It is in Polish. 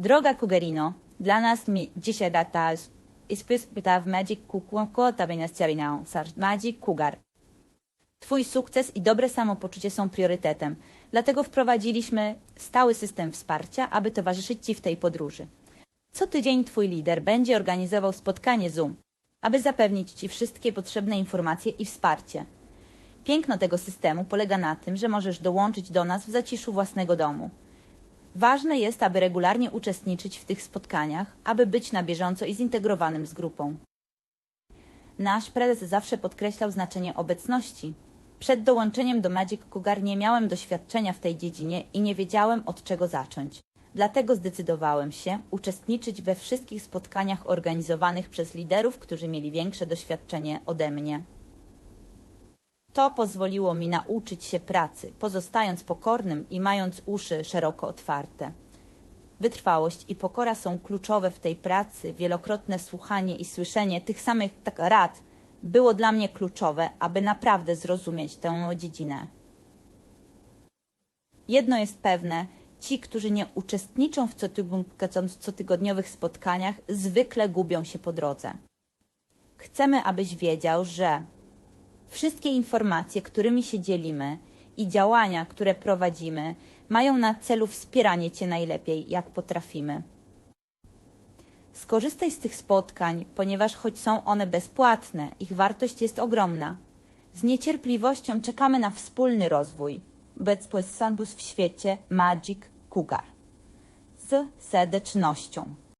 Droga Cougarino, dla nas mi dzisiaj data ispyta w Magic Kukłonko Tabeniastiarinao, Magic Cougar. Twój sukces i dobre samopoczucie są priorytetem, dlatego wprowadziliśmy stały system wsparcia, aby towarzyszyć Ci w tej podróży. Co tydzień Twój lider będzie organizował spotkanie Zoom, aby zapewnić Ci wszystkie potrzebne informacje i wsparcie. Piękno tego systemu polega na tym, że możesz dołączyć do nas w zaciszu własnego domu. Ważne jest, aby regularnie uczestniczyć w tych spotkaniach, aby być na bieżąco i zintegrowanym z grupą. Nasz prezes zawsze podkreślał znaczenie obecności. Przed dołączeniem do Magic Cougar nie miałem doświadczenia w tej dziedzinie i nie wiedziałem od czego zacząć. Dlatego zdecydowałem się uczestniczyć we wszystkich spotkaniach organizowanych przez liderów, którzy mieli większe doświadczenie ode mnie. To pozwoliło mi nauczyć się pracy, pozostając pokornym i mając uszy szeroko otwarte. Wytrwałość i pokora są kluczowe w tej pracy. Wielokrotne słuchanie i słyszenie tych samych tak rad było dla mnie kluczowe, aby naprawdę zrozumieć tę dziedzinę. Jedno jest pewne, ci, którzy nie uczestniczą w cotyg- cotygodniowych spotkaniach, zwykle gubią się po drodze. Chcemy, abyś wiedział, że wszystkie informacje, którymi się dzielimy i działania, które prowadzimy, mają na celu wspieranie Cię najlepiej, jak potrafimy. Skorzystaj z tych spotkań, ponieważ choć są one bezpłatne, ich wartość jest ogromna. Z niecierpliwością czekamy na wspólny rozwój. Bezpłatny w świecie Magic Cougar. Z serdecznością.